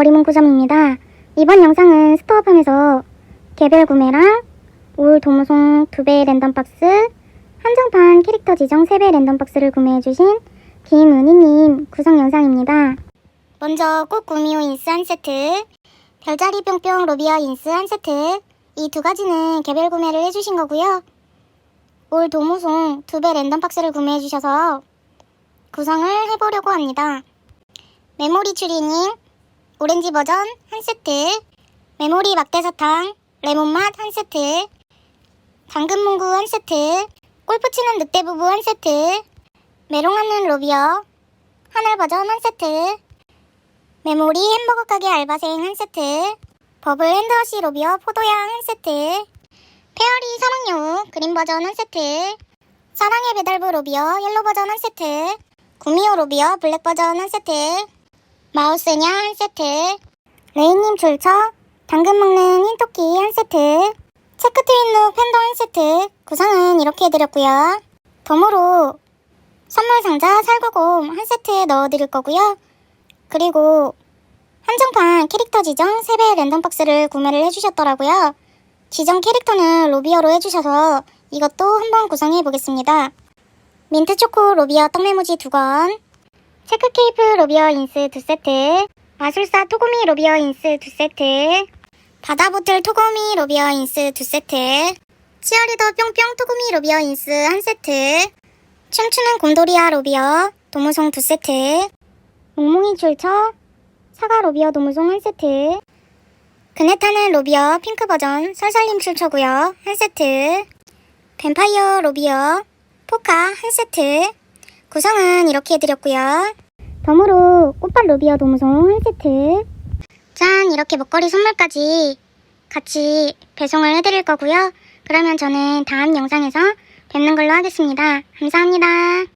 워리문구점입니다. 이번 영상은 스토어팜에서 개별 구매랑 올 도무송 2배 랜덤박스, 한정판 캐릭터 지정 3배 랜덤박스를 구매해주신 김은희님 구성 영상입니다. 먼저 꽃 구미호 인스 한 세트, 별자리 뿅뿅 로비아 인스 한 세트, 이 두 가지는 개별 구매를 해주신 거고요. 올 도무송 2배 랜덤박스를 구매해주셔서 구성을 해보려고 합니다. 메모리 추리닝, 오렌지 버전 한 세트, 메모리 막대사탕, 레몬맛 한 세트, 당근문구 한 세트, 골프 치는 늑대 부부 한 세트, 메롱하는 로비어, 하늘 버전 한 세트, 메모리 햄버거 가게 알바생 한 세트, 버블 핸드워시 로비어 포도향 한 세트, 페어리 사랑여우 그린 버전 한 세트, 사랑의 배달부 로비어 옐로 버전 한 세트, 구미호 로비어 블랙 버전 한 세트, 마우스냐 한 세트, 레이님 줄쳐, 당근 먹는 흰토끼 한 세트, 체크 트윈로 팬더 한 세트, 구성은 이렇게 해드렸고요. 덤으로 선물 상자 살구곰 한 세트에 넣어드릴 거고요. 그리고 한정판 캐릭터 지정 3배 랜덤 박스를 구매를 해주셨더라고요. 지정 캐릭터는 로비어로 해주셔서 이것도 한번 구성해 보겠습니다. 민트 초코 로비어 떡메모지 2건, 체크 케이프 로비어 인스 2세트, 마술사 토고미 로비어 인스 2세트, 바다보틀 토고미 로비어 인스 2세트, 치어리더 뿅뿅 토고미 로비어 인스 1세트, 춤추는 곰돌이아 로비어 도무송 2세트, 몽몽이 출처 사과 로비어 도무송 1세트, 그네 타는 로비어 핑크 버전 설설림 출처고요. 1세트, 뱀파이어 로비어 포카 한 세트 구성은 이렇게 해드렸고요. 덤으로 꽃밭 로비어 도무송 한 세트. 짠 이렇게 먹거리 선물까지 같이 배송을 해드릴 거고요. 그러면 저는 다음 영상에서 뵙는 걸로 하겠습니다. 감사합니다